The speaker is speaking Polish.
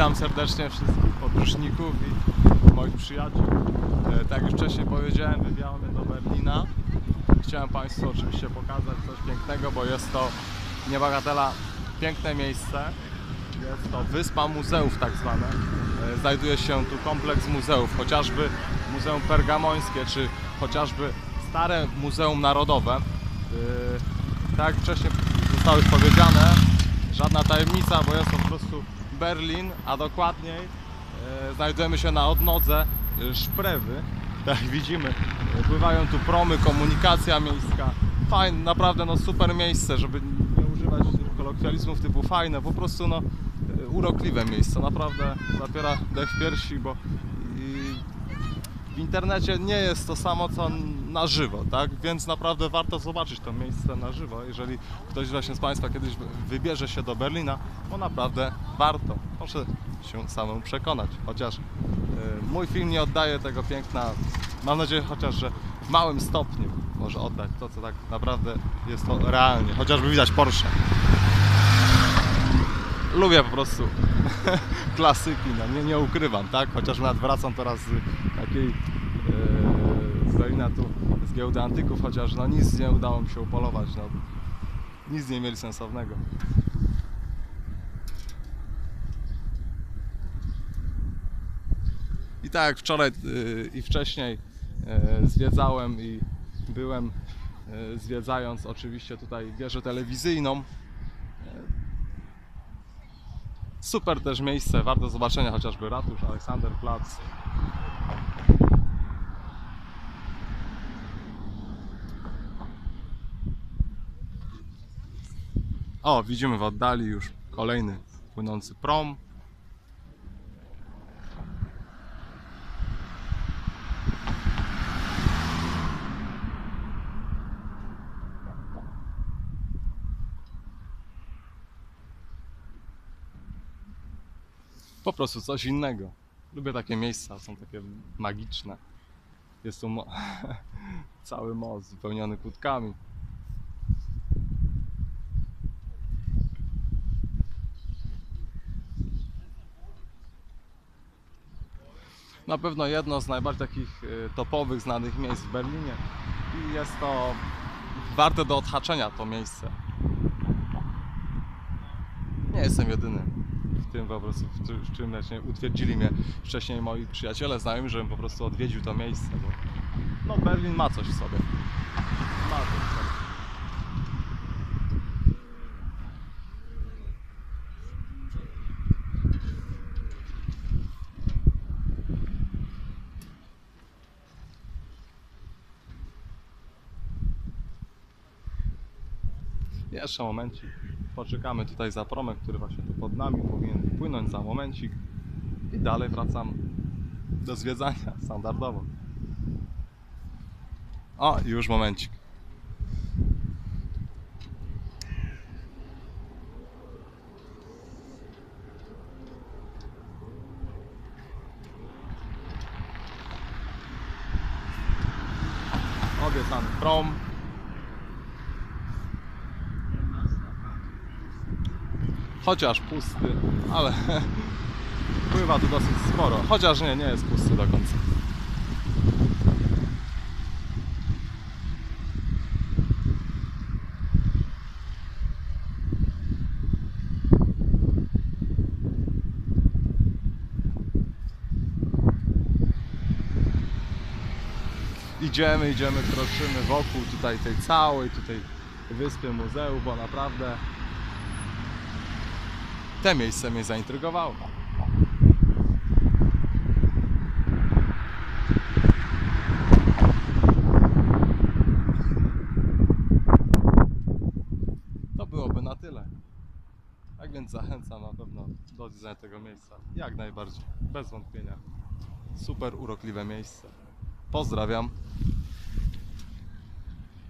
Witam serdecznie wszystkich podróżników i moich przyjaciół. E, Tak jak już wcześniej powiedziałem, wybieramy do Berlina. Chciałem Państwu oczywiście pokazać coś pięknego, bo jest to niebagatela piękne miejsce. Jest to wyspa muzeów tak zwane. E, Znajduje się tu kompleks muzeów, chociażby Muzeum Pergamońskie, czy chociażby stare Muzeum Narodowe. E, Tak jak wcześniej zostało już powiedziane, żadna tajemnica, bo jest to po prostu Berlin, a dokładniej e, znajdujemy się na odnodze e, Szprewy. Tak widzimy, pływają tu promy, komunikacja miejska. Fajne, naprawdę no super miejsce, żeby nie używać kolokwializmów typu fajne, po prostu no e, urokliwe miejsce, naprawdę zapiera dech w piersi, bo w internecie nie jest to samo co na żywo, tak? Więc naprawdę warto zobaczyć to miejsce na żywo, jeżeli ktoś właśnie z Państwa kiedyś wy- wybierze się do Berlina, bo naprawdę warto. Proszę się samemu przekonać, chociaż e, mój film nie oddaje tego piękna, mam nadzieję chociaż, że w małym stopniu może oddać to, co tak naprawdę jest to realnie, chociażby widać Porsche. Lubię po prostu klasyki, no nie, nie ukrywam, tak? Chociaż nawet wracam teraz takiej e, z Berlina tu z giełdy antyków, chociaż no nic nie udało mi się upolować, no nic nie mieli sensownego. I tak wczoraj y, i wcześniej e, zwiedzałem i byłem e, zwiedzając oczywiście tutaj wieżę telewizyjną. Super też miejsce, warte zobaczenia chociażby ratusz, Aleksanderplatz. O, widzimy w oddali już kolejny płynący prom. Po prostu coś innego. Lubię takie miejsca, są takie magiczne. Jest tu mo- cały most wypełniony kłódkami. Na pewno jedno z najbardziej takich y, topowych, znanych miejsc w Berlinie i jest to warte do odhaczenia to miejsce. Nie jestem jedyny w tym po prostu, w, czym- właśnie utwierdzili mnie wcześniej moi przyjaciele, znajomi, żebym po prostu odwiedził to miejsce, bo no Berlin ma coś w sobie. Ma coś w sobie. Jeszcze momencik. Poczekamy tutaj za promem, który właśnie tu pod nami powinien płynąć za momencik. I dalej wracam do zwiedzania standardowo. O, już momencik. Obiecany prom. Chociaż pusty, ale pływa tu dosyć sporo. Chociaż nie, nie jest pusty do końca. Idziemy, idziemy, kroczymy wokół tutaj tej całej tutaj wyspy muzeum, bo naprawdę te miejsce mnie zaintrygowało. To byłoby na tyle. Tak więc zachęcam na pewno do odwiedzenia tego miejsca. Jak najbardziej, bez wątpienia. Super urokliwe miejsce. Pozdrawiam.